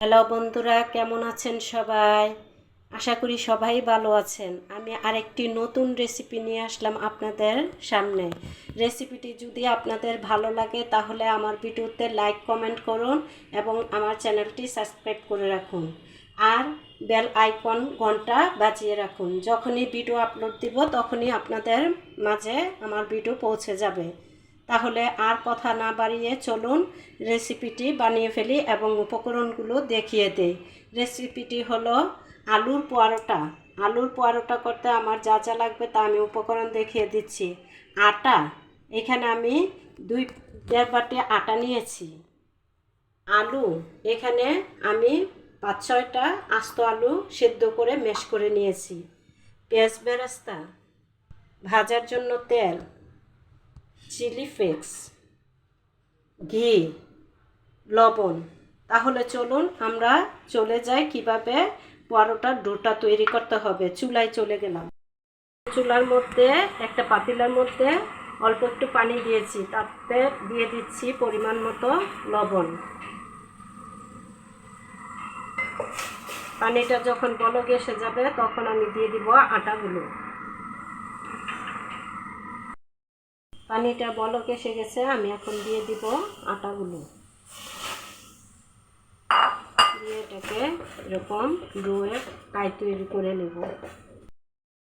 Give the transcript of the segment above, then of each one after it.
Hello বন্ধুরা, কেমন আছেন সবাই? আশা করি সবাই ভালো আছেন। আমি আরেকটি নতুন রেসিপি নিয়ে আসলাম আপনাদের সামনে। রেসিপিটি যদি আপনাদের ভালো লাগে, তাহলে আমার ভিডিওতে লাইক কমেন্ট করুন এবং আমার চ্যানেলটি সাবস্ক্রাইব করে রাখুন। আর বেল আইকন ঘণ্টা বাজিয়ে রাখুন। যখনই ভিডিও আপলোড দিব, তখনই আপনাদের মাঝে আমার ভিডিও পৌঁছে যাবে। তাহলে আর কথা না বাড়িয়ে চলুন রেসিপিটি বানিয়ে ফেলি এবং উপকরণগুলো দেখিয়ে দেই। রেসিপিটি হলো আলুর পরোটা। আলুর পরোটা করতে আমার যা যা লাগবে তা আমি উপকরণ দেখিয়ে দিচ্ছি। আটা। এখানে আমি দুই, দেড় বাটি আটা নিয়েছি। আলু। এখানে আমি পাঁচ, ছয়টা আস্ত আলু সেদ্ধ করে মেশ করে নিয়েছি। পেঁয়াজ বেরেস্তা। ভাজার জন্য তেল। চিলি ফ্লেক্স, ঘি, লবণ। তাহলে চলুন আমরা চলে যাই কীভাবে পরোটার ডোটা তৈরি করতে হবে। চুলায় চলে গেলাম। চুলার মধ্যে, একটা পাতিলার মধ্যে অল্প একটু পানি দিয়েছি। তাতে দিয়ে দিচ্ছি পরিমাণ মতো লবণ। পানিটা যখন বলক এসে যাবে, তখন আমি দিয়ে দিব আটাগুলো। পানিটা বলক এসে গেছে, আমি এখন দিয়ে দিব আটাগুলো। দিয়ে এটাকে এরকম ডোয়ের কাই তৈরি করে নেব।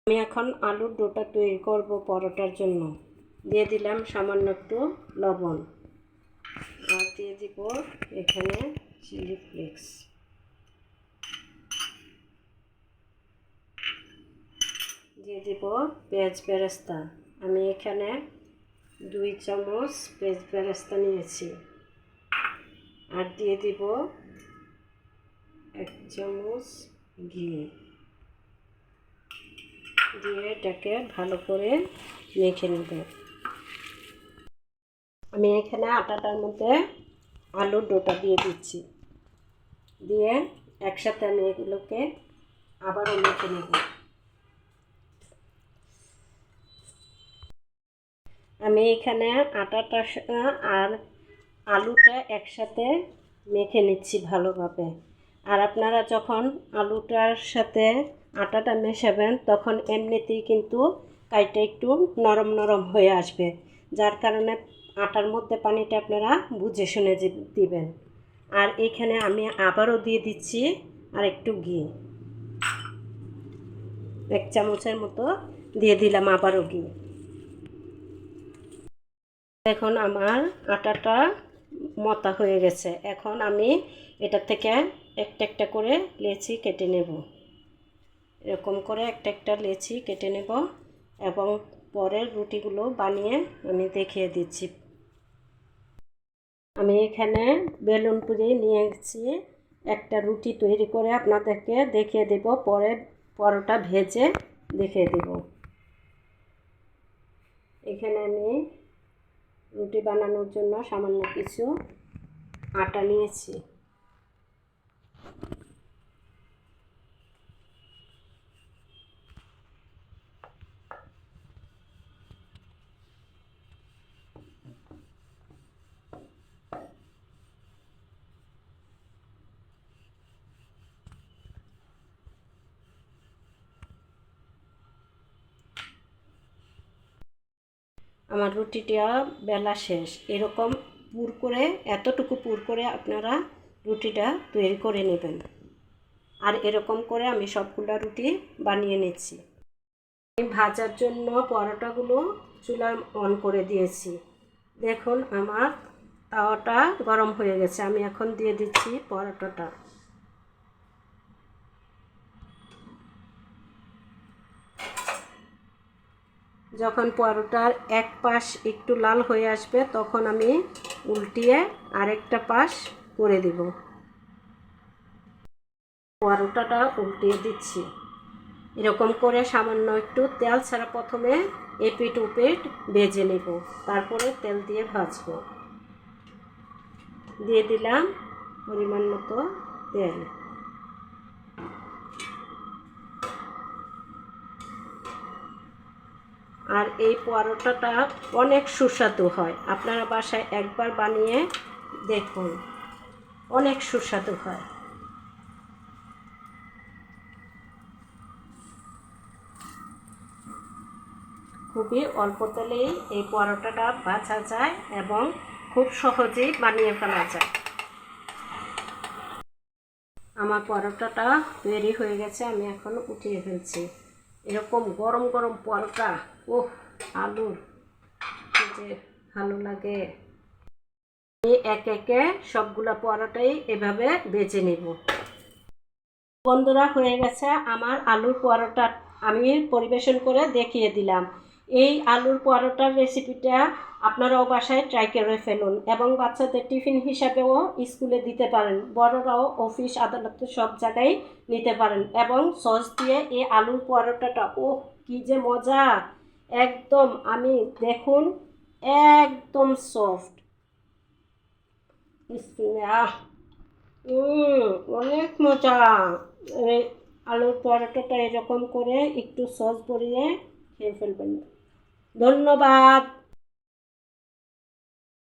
আমি এখন আলুর ডোটা তৈরি করব পরোটার জন্য। দিয়ে দিলাম সামান্য একটু লবণ। আর দিয়ে দিব এখানে চিলি ফ্লেক্স। দিয়ে দিব পেঁয়াজ বেরেস্তা। আমি এখানে দুই চামচ পেঁয়াজ বেরেস্তা নিয়েছি। আর দিয়ে দিব এক চামচ ঘি। দিয়ে এটাকে ভালো করে মেখে নেব। আমি এখানে আটাটার মধ্যে আলুর ডোটা দিয়ে দিচ্ছি। দিয়ে একসাথে আমি এগুলোকে আবারও মেখে নেব। আমি এখানে আটাটা আর আলুটা একসাথে মেখে নিচ্ছি ভালোভাবে। আর আপনারা যখন আলুটার সাথে আটাটা মেশাবেন, তখন এমনিতেই কিন্তু কাইটা একটু নরম নরম হয়ে আসবে, যার কারণে আটার মধ্যে পানিটা আপনারা বুঝে শুনে দিবেন। আর এখানে আমি আবারও দিয়ে দিচ্ছি আর একটু ঘি। এক চামচের মতো দিয়ে দিলাম আবারও ঘি। এখন আমার আটাটা মতা হয়ে গেছে। এখন আমি এটা থেকে একটা একটা করে লেচি কেটে নেব। এরকম করে একটা একটা লেচি কেটে নেব এবং পরের রুটিগুলো বানিয়ে আমি দেখিয়ে দিচ্ছি। আমি এখানে বেলুন পুড়িয়ে নিয়ে গেছি একটা রুটি তৈরি করে আপনাদেরকে দেখিয়ে দেব। পরে পরোটা ভেজে দেখিয়ে দেব। এখানে আমি রুটি বানানোর জন্য সামান্য কিছু আটা নিয়েছি। আমার রুটিটা বেলা শেষ। এরকম পুর করে, এতটুকু পুর করে আপনারা রুটিটা তৈরি করে নেবেন। আর এরকম করে আমি সবগুলো রুটি বানিয়ে নিচ্ছি। আমি ভাজার জন্য পরোটাগুলো চুলা অন করে দিয়েছি। দেখুন আমার তাওয়াটা গরম হয়ে গেছে। আমি এখন দিয়ে দিচ্ছি পরোটাটা। যখন পরোটার এক পাশ একটু লাল হয়ে আসবে, তখন আমি উল্টিয়ে আরেকটা পাশ করে দেব। পরোটাটা উল্টিয়ে দিচ্ছি। এরকম করে সামান্য একটু তেল ছাড়া প্রথমে এপিট উপিট ভেজে নেব। তারপরে তেল দিয়ে ভাজবো। দিয়ে দিলাম পরিমাণ মতো তেল। আর এই পরোটাটা অনেক সুস্বাদু হয়। আপনারা বাসায় একবার বানিয়ে দেখুন, অনেক সুস্বাদু হয়। খুবই অল্প তেলেই এই পরোটাটা বাছা যায় এবং খুব সহজেই বানিয়ে ফেলা যায়। আমার পরোটাটা তৈরি হয়ে গেছে, আমি এখন উঠিয়ে ফেলছি। এরকম গরম গরম পরোটা ওহ, আলুর। যে ভালো লাগে। আমি এক একে সবগুলা পরোটাই এভাবে বেজে নেব। বন্ধুরা, হয়ে গেছে আমার আলুর পরোটা। আমি পরিবেশন করে দেখিয়ে দিলাম। এই আলুর পরোটার রেসিপিটা আপনারাও বাসায় ট্রাই করে ফেলুন এবং বাচ্চাদের টিফিন হিসাবেও স্কুলে দিতে পারেন। বড়রাও অফিস, আদালতে সব জায়গায় নিতে পারেন এবং সস দিয়ে এই আলুর পরোটাটা। ও কি যে মজা! একদম, আমি দেখুন, একদম সফট আহ! অনেক মজা। আলুর পরোটাটা এরকম করে একটু সস ভরিয়ে খেয়ে ফেলবেন। ধন্যবাদ।